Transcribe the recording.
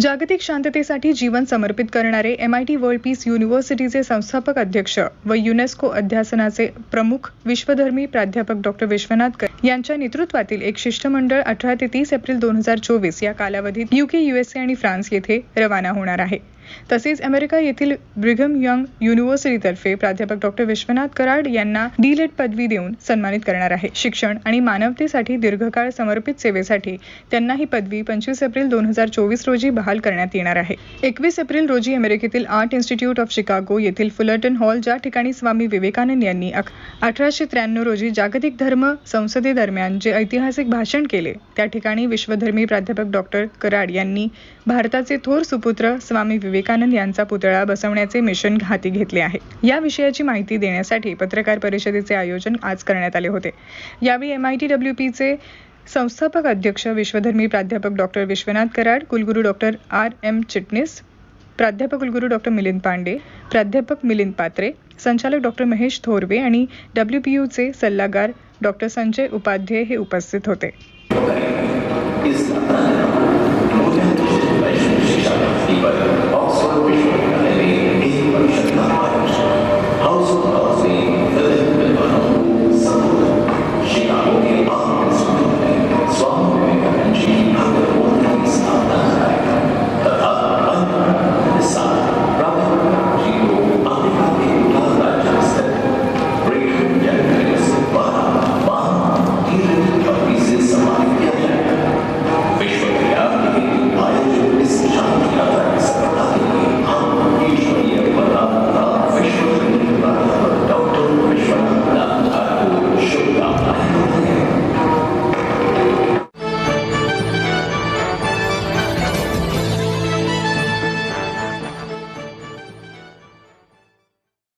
जागतिक शांततेसाठी जीवन समर्पित करणारे M I T world peace युनिव्हर्सिटीचे संस्थापक अध्यक्ष व युनेस्को अध्यासनाचे प्रमुख विश्वधर्मी प्राध्यापक डॉक्टर विश्वनाथकर यांच्या नेतृत्वातील एक शिष्टमंडळ अठरा ते तीस एप्रिल दोन हजार चोवीस या कालावधीत युके युएसए आणि फ्रान्स येथे रवाना होणार आहे. तसेच अमेरिका येथील ब्रिघम यंग युनिव्हर्सिटीतर्फे प्राध्यापक डॉक्टर विश्वनाथ कराड यांना डीलेट पदवी देऊन सन्मानित करणार आहे. शिक्षण आणि मानवतेसाठी दीर्घकाळ समर्पित सेवेसाठी त्यांना ही पदवी पंचवीस एप्रिल दोन हजार चोवीस रोजी बहाल करण्यात येणार आहे. एकवीस एप्रिल रोजी अमेरिकेतील आर्ट इन्स्टिट्यूट ऑफ शिकागो येथील फुलर्टन हॉल ज्या ठिकाणी स्वामी विवेकानंद यांनी अठराशे त्र्याण्णव रोजी जागतिक धर्म संसदेदरम्यान जे ऐतिहासिक भाषण केले त्या ठिकाणी विश्वधर्मी प्राध्यापक डॉक्टर कराड यांनी भारताचे थोर सुपुत्र स्वामी विवेकानंद विवेकानंद यांचा पुतळा बसवण्याचे मिशन हाती घेतले आहे. या विषयाची माहिती देण्यासाठी पत्रकार परिषदेचे आयोजन आज करण्यात आले होते. यावेळी एम आय टी डब्ल्यू पीचे संस्थापक अध्यक्ष विश्वधर्मी प्राध्यापक डॉक्टर विश्वनाथ कराड कुलगुरू डॉक्टर आर एम चिटणीस प्राध्यापक कुलगुरू डॉक्टर मिलिंद पांडे प्राध्यापक मिलिंद पात्रे संचालक डॉक्टर महेश थोरवे आणि डब्ल्यू पी यूचे सल्लागार डॉक्टर संजय उपाध्याय हे उपस्थित होते.